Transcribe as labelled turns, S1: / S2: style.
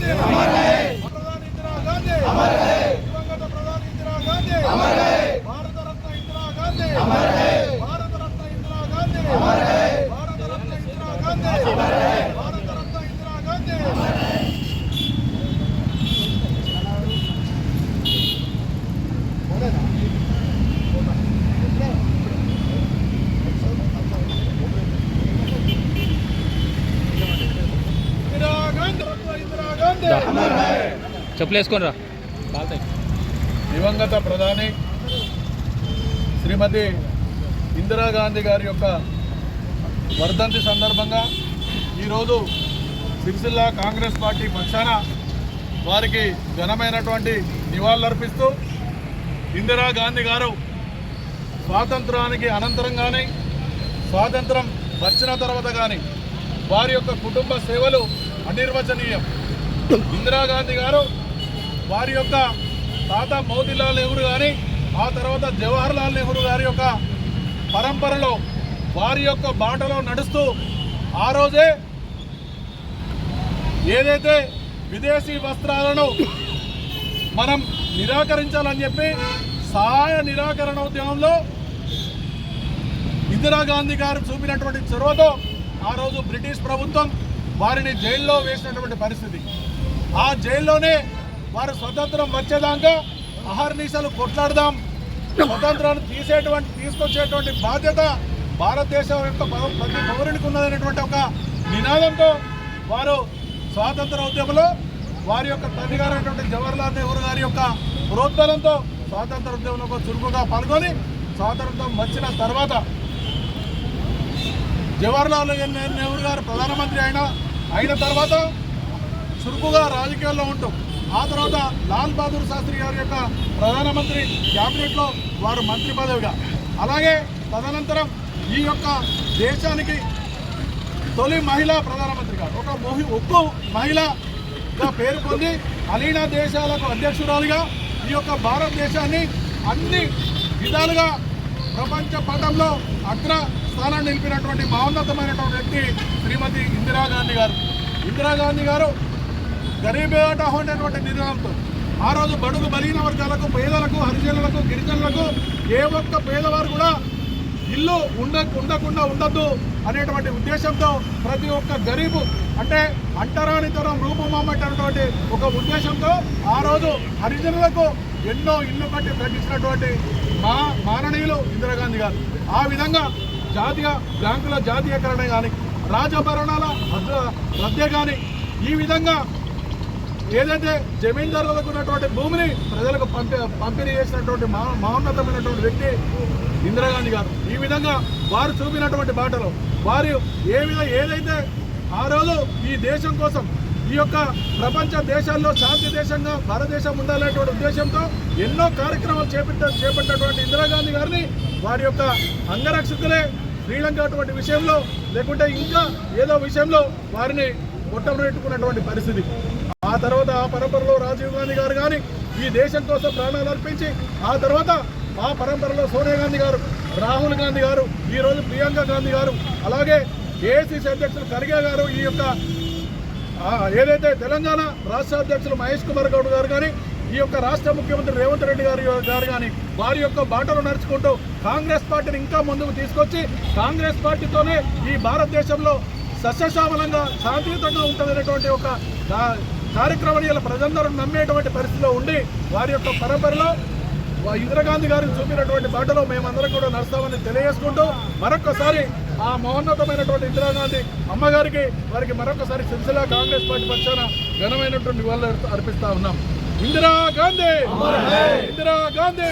S1: Hadi. చెప్పులేసుకోనరా.
S2: దివంగత ప్రధాని శ్రీమతి ఇందిరాగాంధీ గారి యొక్క వర్ధంతి సందర్భంగా ఈరోజు సిరిసిల్ల కాంగ్రెస్ పార్టీ పక్షాన వారికి ఘనమైనటువంటి నివాళులర్పిస్తూ ఇందిరాగాంధీ గారు స్వాతంత్రానికి అనంతరం కానీ స్వాతంత్రం వచ్చిన తర్వాత కానీ వారి యొక్క కుటుంబ సేవలు అనిర్వచనీయం. ఇందిరాగాంధీ గారు వారి యొక్క తాత మోతీలాల్ నెహ్రూ కానీ ఆ తర్వాత జవహర్లాల్ నెహ్రూ గారి యొక్క పరంపరలో వారి యొక్క బాటలో నడుస్తూ ఆ రోజే ఏదైతే విదేశీ వస్త్రాలను మనం నిరాకరించాలని చెప్పి సహాయ నిరాకరణ ఉద్యమంలో ఇందిరాగాంధీ గారు చూపినటువంటి చొరవతో ఆ రోజు బ్రిటిష్ ప్రభుత్వం వారిని జైల్లో వేసినటువంటి పరిస్థితి. ఆ జైల్లోనే వారు స్వతంత్రం వచ్చేదాకా అహర్నిశలు కొట్లాడదాం. స్వతంత్రాన్ని తీసేటువంటి తీసుకొచ్చేటువంటి బాధ్యత భారతదేశం యొక్క ప్రతి పౌరునికి ఉన్నదనేటువంటి ఒక నినాదంతో వారు స్వాతంత్ర ఉద్యమంలో వారి యొక్క తండ్రి గారు జవహర్లాల్ నెహ్రూ గారి యొక్క ప్రోత్సాహంతో స్వాతంత్ర ఉద్యమంలో చురుకుగా పాల్గొని స్వాతంత్రం వచ్చిన తర్వాత జవహర్లాల్ నెహ్రూ గారు ప్రధానమంత్రి అయిన అయిన తర్వాత చురుకుగా రాజకీయాల్లో ఉంటూ. ఆ తర్వాత లాల్ బహదూర్ శాస్త్రి గారి యొక్క ప్రధానమంత్రి క్యాబినెట్లో వారు మంత్రి పదవిగా. అలాగే తదనంతరం ఈ యొక్క దేశానికి తొలి మహిళా ప్రధానమంత్రిగా ఒక మొహి ఒక్కో మహిళగా పేరు పొంది అలీనా దేశాలకు అధ్యక్షురాలుగా ఈ యొక్క భారతదేశాన్ని అన్ని విధాలుగా ప్రపంచ పటంలో అగ్ర స్థానాన్ని నిలిపినటువంటి మహోన్నతమైనటువంటి వ్యక్తి శ్రీమతి ఇందిరాగాంధీ గారు. ఇందిరాగాంధీ గారు గరీబేట ఉండేటువంటి నిర్ణయంతో. ఆ రోజు బడుగు బలిగిన వర్గాలకు పేదలకు హరిజనులకు గిరిజనులకు ఏ ఒక్క పేదవారు కూడా ఇల్లు ఉండ ఉండకుండా ఉండద్దు అనేటువంటి ఉద్దేశంతో ప్రతి ఒక్క గరీబు అంటే అంటరానితనం రూపమమ్మటటువంటి ఒక ఉద్దేశంతో ఆ రోజు హరిజనులకు ఎన్నో ఇల్లు కట్టి ప్రకటించినటువంటి మా మాననీయులు ఇందిరాగాంధీ గారు. ఆ విధంగా జాతీయ బ్యాంకుల జాతీయకరణ కానీ రాజభరణాల రద్దే కానీ ఈ విధంగా ఏదైతే జమీందారులకు ఉన్నటువంటి భూమిని ప్రజలకు పంపి పంపిణీ చేసినటువంటి మహోన్నతమైనటువంటి వ్యక్తి ఇందిరాగాంధీ గారు ఈ విధంగా వారు చూపినటువంటి బాటలో వారు ఏ విధంగా ఏదైతే ఆ రోజు ఈ దేశం కోసం ఈ యొక్క ప్రపంచ దేశాల్లో శాంతి దేశంగా భారతదేశం ఉండాలనేటువంటి ఉద్దేశంతో ఎన్నో కార్యక్రమాలు చేపట్ట చేపట్టినటువంటి ఇందిరాగాంధీ గారిని వారి యొక్క అంగరక్షకులే శ్రీలంక అటువంటి విషయంలో లేకుంటే ఇంకా ఏదో విషయంలో వారిని కొట్టబెట్టుకున్నటువంటి పరిస్థితి. ఆ తర్వాత ఆ పరంపరలో రాజీవ్ గాంధీ గారు కానీ ఈ దేశం కోసం ప్రాణాలు అర్పించి ఆ తర్వాత ఆ పరంపరలో సోనియా గాంధీ గారు రాహుల్ గాంధీ గారు ఈరోజు ప్రియాంక గాంధీ గారు అలాగే ఏఐసిసి అధ్యక్షులు ఖర్గే గారు ఈ యొక్క ఏదైతే తెలంగాణ రాష్ట్ర అధ్యక్షులు మహేష్ కుమార్ గౌడ్ గారు కానీ ఈ యొక్క రాష్ట్ర ముఖ్యమంత్రి రేవంత్ రెడ్డి గారు గారు కానీ వారి యొక్క బాటలు నడుచుకుంటూ కాంగ్రెస్ పార్టీని ఇంకా ముందుకు తీసుకొచ్చి కాంగ్రెస్ పార్టీతోనే ఈ భారతదేశంలో సస్యశ్యామలంగా శాంతియుతంగా ఉంటుందనేటువంటి ఒక కార్యక్రమాన్ని ఇలా ప్రజలందరూ నమ్మేటువంటి పరిస్థితిలో ఉండి వారి యొక్క పరంపరలో ఇందిరాగాంధీ గారు చూపినటువంటి బాటలో మేమందరం కూడా నడుస్తామని తెలియజేసుకుంటూ మరొకసారి ఆ మహోన్నతమైనటువంటి ఇందిరాగాంధీ అమ్మగారికి వారికి మరొకసారి సిరిసిల్ల కాంగ్రెస్ పార్టీ పక్షాన ఘనమైనటువంటి వాళ్ళు అర్పిస్తా ఉన్నాం. ఇందిరా గాంధీ! ఇందిరా గాంధీ!